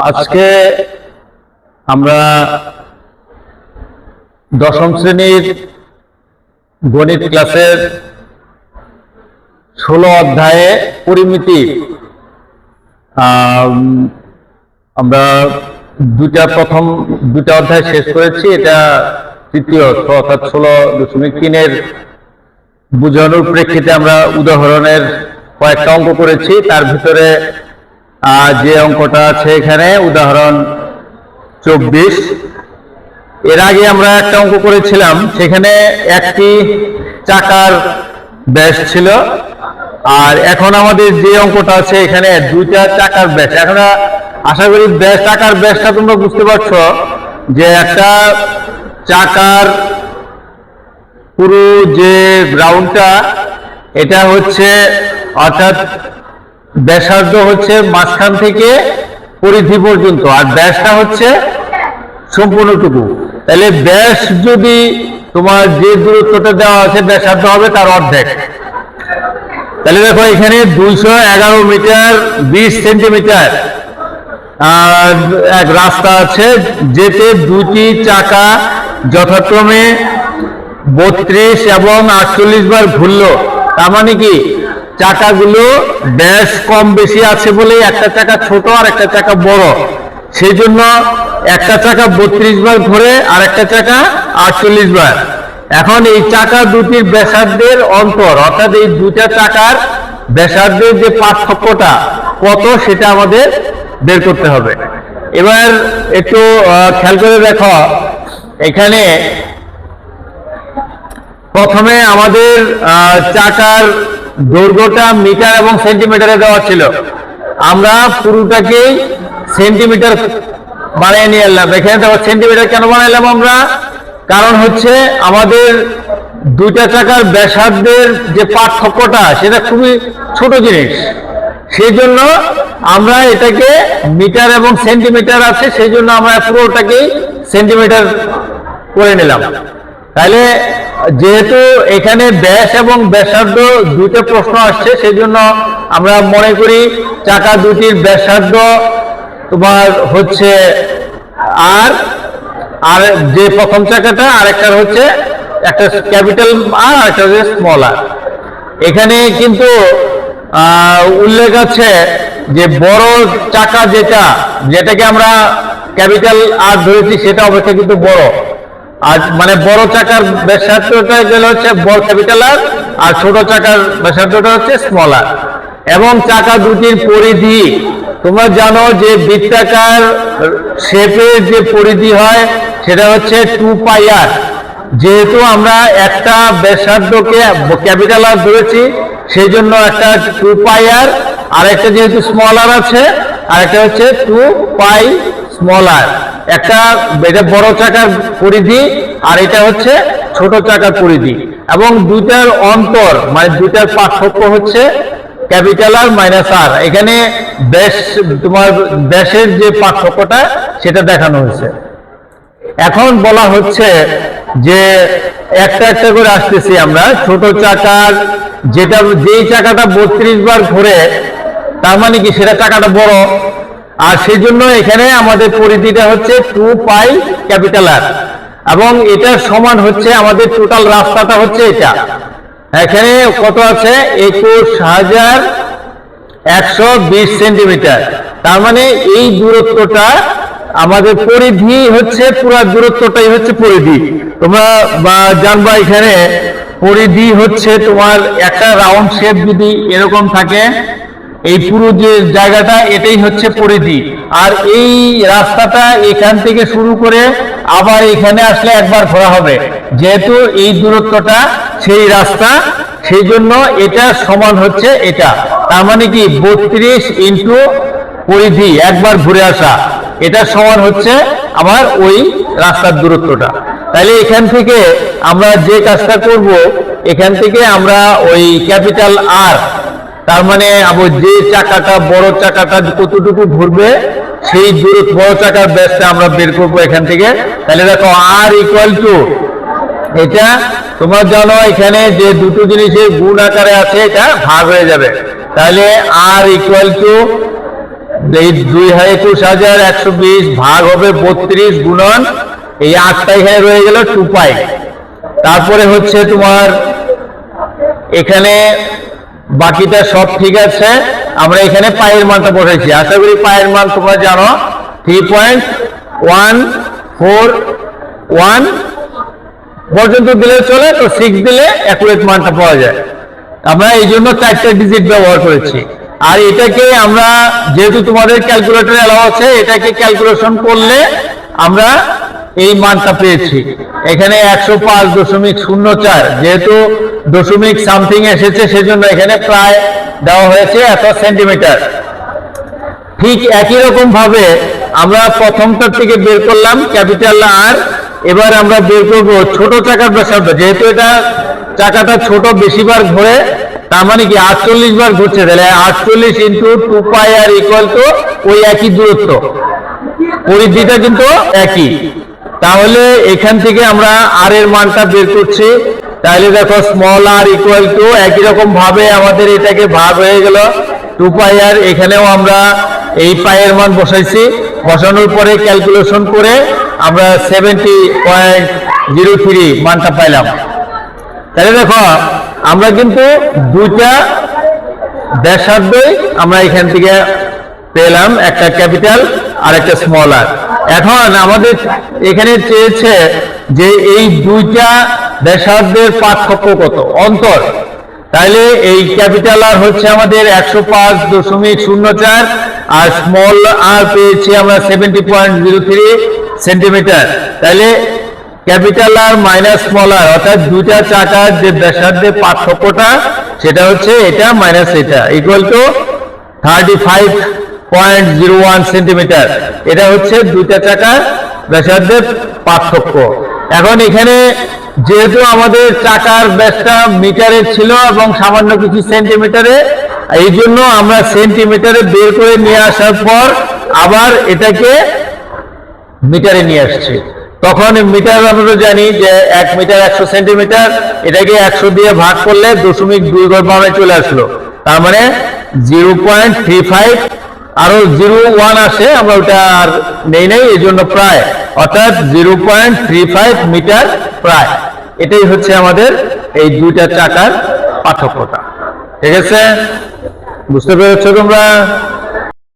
আজকে আমরা দশম শ্রেণির গণিত ক্লাসের ষোলো অধ্যায়ে পরিমিতি। আম, আমরা দুটা প্রথম দুটা অধ্যায় শেষ করেছি এটা তৃতীয় অর্থাৎ ষোলো দশমিক তিনের বোঝানোর প্রেক্ষিতে আমরা উদাহরণের কয়েকটা অঙ্ক করেছি তার ভিতরে যে অঙ্কটা আছে এখানে, উদাহরণ চব্বিশ। এর আগে আমরা একটা অঙ্ক করেছিলাম, সেখানে একটি চাকার ব্যাস ছিল, আর এখন আমাদের যে অঙ্কটা আছে এখানে দুইটা চাকার ব্যাস। এখন আশা করি ব্যাস, চাকার ব্যাসটা তোমরা বুঝতে পারছ যে একটা চাকার পুরো যে রাউন্ডটা এটা হচ্ছে অর্থাৎ ব্যাসার্ধ হচ্ছে মাঝখান থেকে পরিধি পর্যন্ত, আর ব্যাসটা হচ্ছে সম্পূর্ণটুকু। তাহলে ব্যাস যদি তোমার যে দূরত্বটা দেওয়া আছে, ব্যাসার্ধ হবে তার অর্ধেক। তাহলে দেখো এখানে দুইশো এগারো মিটার, বিশ সেন্টিমিটার এক রাস্তা আছে, যেতে দুটি চাকা যথাক্রমে বত্রিশ এবং আটচল্লিশ বার ঘুরলো। তার মানে কি? চাকাগুলো ব্যাস কম বেশি আছে বলেই একটা চাকা ছোট আর একটা চাকা বড়। সেই জন্য একটা চাকা বত্রিশ বার ঘুরে আর একটা চাকা আটচল্লিশ বার। এখন এই চাকা দুটির ব্যাসার্ধের অন্তর, অর্থাৎ এই দুটা চাকার ব্যাসার্ধের যে পার্থক্যটা কত সেটা আমাদের বের করতে হবে। এবার একটু খেয়াল করে দেখো, এখানে প্রথমে আমাদের চাকার দৈর্ঘ্যটা মিটার এবং সেন্টিমিটারে দেওয়া ছিল। আমরা পুরোটাকেই সেন্টিমিটার বানিয়ে নিয়ে এলাম। এখানে দেখো সেন্টিমিটার কেন বানাইলাম আমরা? কারণ হচ্ছে আমাদের দুইটা চাকার ব্যাসার্ধের যে পার্থক্যটা, সেটা খুবই ছোট জিনিস। সেই জন্য আমরা এটাকে মিটার এবং সেন্টিমিটার আছে সেই জন্য আমরা পুরোটাকেই সেন্টিমিটার করে নিলাম। তাহলে যেহেতু এখানে ব্যাস এবং ব্যাসার্ধ দুটো প্রশ্ন আসছে সেই জন্য আমরা মনে করি চাকা দুটির ব্যাসার্ধ তোমার হচ্ছে আর আর যে প্রথম চাকাটা, আরেকটার হচ্ছে একটা ক্যাপিটাল আর একটা হচ্ছে স্মল আর। এখানে কিন্তু উল্লেখ আছে যে বড় চাকা যেটা, যেটাকে আমরা ক্যাপিটাল আর ধরেছি, সেটা অবশ্যই কিন্তু বড়। আর মানে বড় চাকার ব্যাসার্ধটা গেলে হচ্ছে বড় ক্যাপিটাল আর ছোট চাকার ব্যাসার্ধটা হচ্ছে স্মল আর এবং চাকা দুটির পরিধি, তোমরা জানো যে বৃত্তাকার শেপের যে পরিধি হয়, সেটা হচ্ছে টু পাই আর যেহেতু আমরা একটা ব্যাসার্ধকে ক্যাপিটাল আর ধরেছি সেই জন্য একটা টু পাই আর আর একটা যেহেতু স্মল আর আছে আর একটা হচ্ছে টু পাই স্মল আর একটা এটা বড় চাকার পরিধি আর এটা হচ্ছে ছোট চাকার পরিধি। এবং দুইটার অন্তর মানে দুইটার পার্থক্য হচ্ছে ক্যাপিটাল আর মাইনাস আর। এখানে ব্যাস, তোমার ব্যাসের যে পার্থক্যটা সেটা দেখানো হয়েছে। এখন বলা হচ্ছে যে একটা একটা করে আসতেছি আমরা। ছোট চাকার যেটা, যেই চাকাটা বত্রিশ বার ঘুরে তার মানে কি সেটা চাকাটা বড়? আর সেই জন্য এখানে আমাদের পরিধিটা হচ্ছে টু পাই ক্যাপিটাল আর এবং এটার সমান হচ্ছে আমাদের টোটাল রাস্তাটা হচ্ছে এটা। এখানে কত আছে? একুশ হাজার একশো বিশ সেন্টিমিটার। তার মানে এই দূরত্বটা আমাদের পরিধি হচ্ছে, পুরো দূরত্বটাই হচ্ছে পরিধি। তোমরা, বা, জানবা এখানে, পরিধি হচ্ছে তোমার একটা রাউন্ড শেপ যদি এরকম থাকে এই পুরো যে জায়গাটা, এটাই হচ্ছে পরিধি। আর এই রাস্তাটা এখান থেকে শুরু করে আবার এখানে আসলে একবার ঘোরা হবে। যেহেতু এই দূরত্বটা সেই রাস্তা, সেই জন্য এটা সমান হচ্ছে এটা। তার মানে কি, বত্রিশ ইন্টু পরিধি, একবার ঘুরে আসা। এটা সমান হচ্ছে আমার ওই রাস্তার দূরত্বটা। তাহলে এখান থেকে আমরা যে কাজটা করব, এখান থেকে আমরা ওই ক্যাপিটাল আর তার মানে আবার যে চাকাটা, বড় চাকাটা কতটুকু ঘুরবে, সেই দূরত্ব বড় চাকার ব্যাসটা আমরা বের করব এখান থেকে। তাহলে দেখো, আর ইকুয়াল টু এটা তোমরা জানো, এখানে যে দুটো জিনিসের গুণ আকারে আছে, এটা ভাগ হয়ে যাবে। তাহলে আর ইকুয়াল টু এই দুই একুশ হাজার একশো বিশ ভাগ হবে বত্রিশ গুণন, এই আটটা এখানে রয়ে গেল টু পাই তারপরে হচ্ছে তোমার, এখানে বাকিটা সব ঠিক আছে। আমরা এখানে পায়ের মানটা বসাইছি। আশা করি পায়ের মান তোমরা জানো। Three point one four one পর্যন্ত দিলে চলে, তো সিক্স দিলে অ্যাকুরেট মানটা পাওয়া যায়। আমরা এই জন্য চারটে ডিজিট ব্যবহার করেছি। আর এটাকে আমরা, যেহেতু তোমাদের ক্যালকুলেটর এলাও আছে, এটাকে ক্যালকুলেশন করলে আমরা এই মানটা পেয়েছি। এখানে একশো পাঁচ দশমিক শূন্য চার, যেহেতু দশমিক সামথিং এসেছে, সেজন্য এখানে প্রায় দেওয়া হয়েছে এত সেন্টিমিটার ঠিক একই রকম ভাবে আমরা প্রথমটার থেকে বের করলাম ক্যাপিটাল আর এবার আমরা বের করব ছোট চাকার ব্যাসার্ধ। যেহেতু এটা চাকাটা ছোট বেশিবার ঘোরে, তার মানে কি আটচল্লিশ বার ঘুরছে। তাহলে আটচল্লিশ into two pi r equal to ওই একই দূরত্ব। পরিধিটা কিন্তু একই। তাহলে এখান থেকে আমরা আর এর মানটা বের করছি। তাহলে দেখো স্মল আর ইকুয়াল টু একই রকম ভাবে আমাদের এটাকে ভাগ হয়ে গেল। টু পাই আর এখানেও আমরা এই পায়ের মান বসাইছি। বসানোর পরে ক্যালকুলেশন করে আমরা সেভেন্টি পয়েন্ট জিরো থ্রি মানটা পাইলাম। তাহলে দেখো, আমরা কিন্তু দুইটা ব্যাসার্ধই আমরা এখান থেকে পেলাম একটা ক্যাপিটাল আর একটা স্মল আর এখন আমাদের এখানে চেয়েছে যে এই দুইটা ব্যাসার্ধের পার্থক্য কত? অন্তর। তাহলে এই ক্যাপিটাল আর হচ্ছে আমাদের একশো পাঁচ দশমিক শূন্য চার আর স্মল আর পেয়েছি আমরা seventy point zero three centimetre তাহলে capital r minus small r অর্থাৎ দুইটা চাকার যে ব্যাসার্ধের পার্থক্যটা, সেটা হচ্ছে এটা মাইনাস এটা। Equal to thirty five point zero one centimetre. এটা হচ্ছে দুইটা চাকার ব্যাসার্ধের পার্থক্য। এখন এখানে যেহেতু আমাদের চাকার ব্যাসটা মিটারে ছিল এবং সামান্য কিছু সেন্টিমিটারে, এই জন্য আমরা সেন্টিমিটারে বের করে নিয়ে আসার পর আবার এটাকে মিটারে নিয়ে আসছি। তখন মিটার আমরা জানি যে এক মিটার একশো সেন্টিমিটার, এটাকে একশো দিয়ে ভাগ করলে দশমিক দুই ঘর চলে আসলো। তার মানে জিরো পয়েন্ট থ্রি ফাইভ আরও জিরো ওয়ান আসে, আমরা ওটা আর নেই নেই, এই জন্য প্রায়, অর্থাৎ zero point three five metre প্রায়। এটাই হচ্ছে আমাদের এই দুইটা চাকার পার্থক্যটা ঠিক আছে? বুঝতে পেরেছ তোমরা?